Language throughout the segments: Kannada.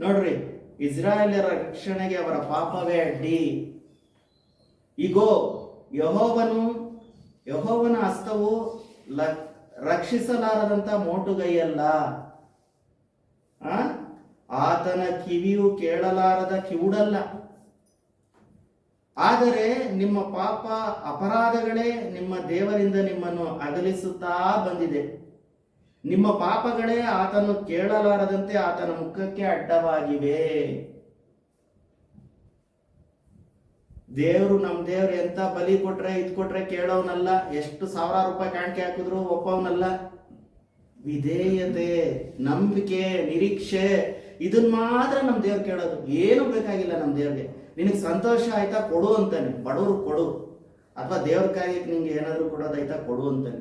ನೋಡ್ರಿ ಇಸ್ರಾಯೇಲರ ರಕ್ಷಣೆಗೆ ಅವರ ಪಾಪವೇ ಅಡ್ಡಿ. ಈಗೋ ಯಹೋವನು, ಯಹೋವನ ಹಸ್ತವು ರಕ್ಷಿಸಲಾರದಂತ ಮೋಟುಗೈಯಲ್ಲ? ಆತನ ಕಿವಿಯು ಕೇಳಲಾರದ ಕಿವುಡಲ್ಲ. ಆದರೆ ನಿಮ್ಮ ಪಾಪ ಅಪರಾಧಗಳೇ ನಿಮ್ಮ ದೇವರಿಂದ ನಿಮ್ಮನ್ನು ಅಗಲಿಸುತ್ತಾ ಬಂದಿದೆ. ನಿಮ್ಮ ಪಾಪಗಳೇ ಆತನು ಕೇಳಲಾರದಂತೆ ಆತನ ಮುಖಕ್ಕೆ ಅಡ್ಡವಾಗಿವೆ. ದೇವರು ನಮ್ ದೇವ್ರು ಎಂತ ಬಲಿ ಕೊಟ್ರೆ ಇದ್ ಕೊಟ್ರೆ ಕೇಳೋನಲ್ಲ, ಎಷ್ಟು ಸಾವಿರಾರು ರೂಪಾಯಿ ಕಾಣಿಕೆ ಹಾಕಿದ್ರು ಒಪ್ಪವನಲ್ಲ ವಿಧೇಯತೆ, ನಂಬಿಕೆ, ನಿರೀಕ್ಷೆ ಇದನ್ನ ಮಾತ್ರ ನಮ್ ದೇವ್ರು ಕೇಳೋದು. ಏನು ಬೇಕಾಗಿಲ್ಲ ನಮ್ ದೇವ್ರಿಗೆ. ನಿನಗೆ ಸಂತೋಷ ಆಯ್ತಾ ಕೊಡು ಅಂತಾನೆ. ಬಡವರು ಕೊಡು. ಅಥವಾ ದೇವ್ರ ಕಾರ್ಯಕ್ಕೆ ನಿಂಗೆ ಏನಾದರೂ ಕೊಡೋದಾಯ್ತಾ ಕೊಡು ಅಂತಾನೆ.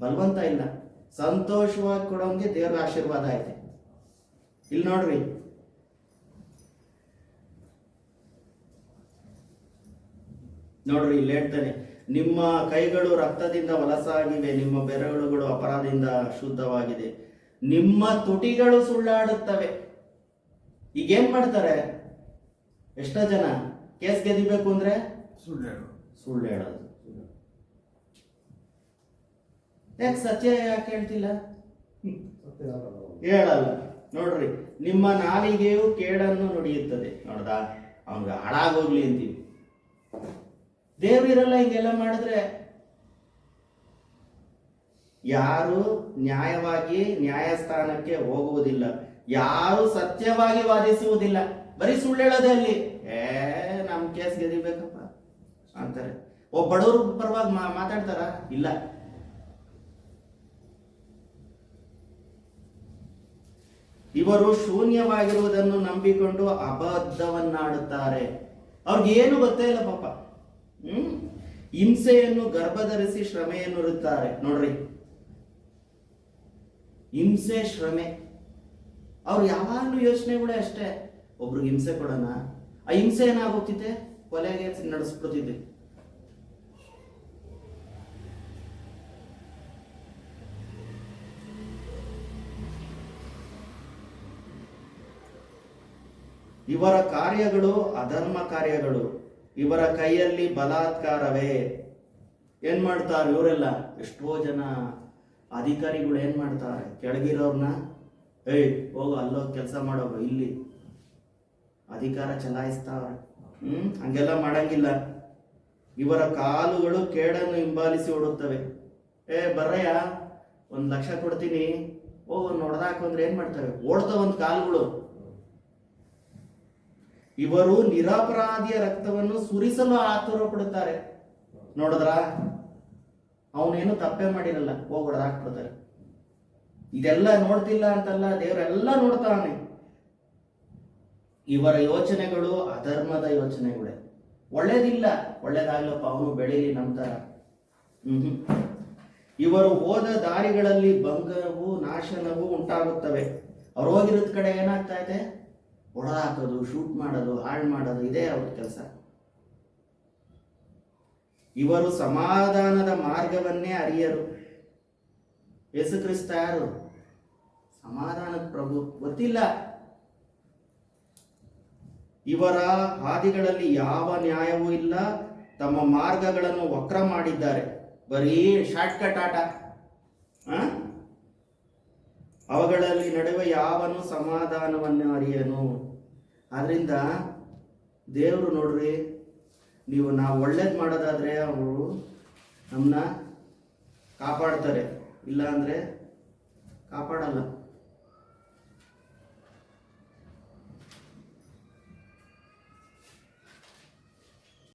ಬಲವಂತ ಇಲ್ಲ. ಸಂತೋಷವಾಗಿ ಕೊಡೋಂಗೆ ದೇವ್ರ ಆಶೀರ್ವಾದ ಐತೆ. ಇಲ್ಲಿ ನೋಡ್ರಿ. ನೋಡ್ರಿ ಇಲ್ಲಿ ಹೇಳ್ತಾನೆ ನಿಮ್ಮ ಕೈಗಳು ರಕ್ತದಿಂದ ವಲಸಾಗಿವೆ ನಿಮ್ಮ ಬೆರಳುಗಳು ಅಪರಾಧದಿಂದ ಶುದ್ಧವಾಗಿದೆ. ನಿಮ್ಮ ತುಟಿಗಳು ಸುಳ್ಳಾಡುತ್ತವೆ. ಈಗೇನ್ ಮಾಡ್ತಾರೆ? ಎಷ್ಟೋ ಜನ ಕೇಸ್ ಗೆದಿಬೇಕು ಅಂದ್ರೆ? ಸುಳ್ಳು ಸುಳ್ಳು ಹೇಳೋದು ಯಾಕೆ ಸತ್ಯ ಯಾಕೆ ಹೇಳ್ತಿಲ್ಲ? ಹೇಳಲ್ಲ. ನೋಡ್ರಿ, ನಿಮ್ಮ ನಾಲಿಗೆಯು ಕೇಡನ್ನು ನುಡಿಯುತ್ತದೆ. ನೋಡ್ದಾ? ಅವನಿಗೆ ಹಾಳಾಗೋಗ್ಲಿ ಅಂತೀವಿ. ದೇವ್ರಿರಲ್ಲ ಹಿಂಗೆಲ್ಲ ಮಾಡಿದ್ರೆ ಯಾರು ನ್ಯಾಯವಾಗಿ ನ್ಯಾಯಸ್ಥಾನಕ್ಕೆ ಹೋಗುವುದಿಲ್ಲ. ಯಾರು ಸತ್ಯವಾಗಿ ವಾದಿಸುವುದಿಲ್ಲ. ಬರೀ ಸುಳ್ಳು ಹೇಳೋದೇ ಅಲ್ಲಿ. ಏ, ನಮ್ ಕೇಸ್ ಗೆದಿಬೇಕಪ್ಪ ಅಂತಾರೆ. ಒಬ್ಬ ಬಡವ್ರ ಪರವಾಗಿ ಮಾತಾಡ್ತಾರ? ಇಲ್ಲ. ಇವರು ಶೂನ್ಯವಾಗಿರುವುದನ್ನು ನಂಬಿಕೊಂಡು ಅಬದ್ಧವನ್ನಾಡುತ್ತಾರೆ. ಅವ್ರಿಗೆ ಏನು ಗೊತ್ತೇ ಇಲ್ಲ ಪಾಪ. ಹ್ಮ್? ಹಿಂಸೆಯನ್ನು ಗರ್ಭಧರಿಸಿ ಶ್ರಮೆಯನ್ನು ಇರುತ್ತಾರೆ ನೋಡ್ರಿ. ಹಿಂಸೆ, ಶ್ರಮೆ. ಅವ್ರು ಯಾವಾಗಲೂ ಕೂಡ ಅಷ್ಟೇ. ಒಬ್ರಿಗೆ ಹಿಂಸೆ ಕೊಡೋಣ. ಆ ಹಿಂಸೆ ಏನಾಗುತ್ತಿದೆ ಕೊಲೆಗೆ ನಡೆಸ್ಬಿಡ್ತಿದ್ದೆ ಇವರ ಕಾರ್ಯಗಳು ಅಧರ್ಮ ಕಾರ್ಯಗಳು. ಇವರ ಕೈಯಲ್ಲಿ ಬಲಾತ್ಕಾರವೇ. ಏನ್ ಮಾಡ್ತಾರೆ ಇವರೆಲ್ಲ? ಎಷ್ಟೋ ಜನ ಅಧಿಕಾರಿಗಳು ಏನ್ ಮಾಡ್ತಾರೆ? ಕೆಳಗಿರೋರ್ನ, ಏಯ್, ಹೋಗು, ಅಲ್ಲೋಗಿ ಕೆಲಸ ಮಾಡೋ ಇಲ್ಲಿ. ಅಧಿಕಾರ ಚಲಾಯಿಸ್ತಾವ್ರೆ. ಹ್ಮ್, ಹಂಗೆಲ್ಲ ಮಾಡಂಗಿಲ್ಲ. ಇವರ ಕಾಲುಗಳು ಕೇಡನ್ನು ಹಿಂಬಾಲಿಸಿ ಓಡುತ್ತವೆ. ಏ, ಬರ್ರಯ್ಯ, ಒಂದ್ ಲಕ್ಷ ಕೊಡ್ತೀನಿ. ಓ ನೋಡ್ದಾಕು ಅಂದ್ರೆ ಏನ್ ಮಾಡ್ತಾರೆ? ಓಡ್ತಾವ ಒಂದ್ ಕಾಲುಗಳು. ಇವರು ನಿರಪರಾಧಿಯ ರಕ್ತವನ್ನು ಸುರಿಸಲು ಆತುರ ಕೊಡುತ್ತಾರೆ. ನೋಡಿದ್ರ? ಅವನೇನು ತಪ್ಪೆ ಮಾಡಿರಲ್ಲ ಹೋಗಿ ಹೊಡೆದಾಕ್ಬಿಡ್ತಾರೆ ಇದೆಲ್ಲ ನೋಡ್ತಿಲ್ಲ ಅಂತಲ್ಲ, ದೇವರೆಲ್ಲ ನೋಡ್ತಾನೆ. ಇವರ ಯೋಚನೆಗಳು ಅಧರ್ಮದ ಯೋಚನೆಗಳೇ. ಒಳ್ಳೇದಿಲ್ಲ, ಒಳ್ಳೇದಾಗ್ಲಪ್ಪ, ಅವನು ಬೆಳೀಲಿ ನಂತರ ಹ್ಮ್ ಇವರು ಹೋದ ದಾರಿಗಳಲ್ಲಿ ಭಂಗವು ನಾಶನವು ಉಂಟಾಗುತ್ತವೆ. ಅವ್ರು ಹೋಗಿರೋದ್ ಕಡೆ ಏನಾಗ್ತಾ ಇದೆ? ಹೊಡೆದಾಕೋದು ಶೂಟ್ ಮಾಡೋದು, ಹಾಳು ಮಾಡೋದು, ಇದೇ ಅವ್ರ ಕೆಲಸ. ಇವರು ಸಮಾಧಾನದ ಮಾರ್ಗವನ್ನೇ ಅರಿಯರು. ಯೇಸು ಕ್ರಿಸ್ತ ಯಾರು? ಸಮಾಧಾನದ ಪ್ರಭು. ಗೊತ್ತಿಲ್ಲ. ಇವರ ಹಾದಿಗಳಲ್ಲಿ ಯಾವ ನ್ಯಾಯವೂ ಇಲ್ಲ. ತಮ್ಮ ಮಾರ್ಗಗಳನ್ನು ವಕ್ರ ಮಾಡಿದ್ದಾರೆ. ಬರೀ ಶಾರ್ಟ್ಕಟ್ ಆಟ? ಅವುಗಳಲ್ಲಿ ನಡುವೆ ಯಾವನು ಸಮಾಧಾನವನ್ನು ಅರಿಯನು ಆದ್ರಿಂದ ದೇವರು ನೋಡ್ರಿ, ನೀವು ನಾವು ಒಳ್ಳೇದು ಮಾಡೋದಾದರೆ ಅವರು ನಮ್ಮನ್ನ ಕಾಪಾಡ್ತಾರೆ. ಇಲ್ಲ ಅಂದ್ರೆ ಕಾಪಾಡಲ್ಲ.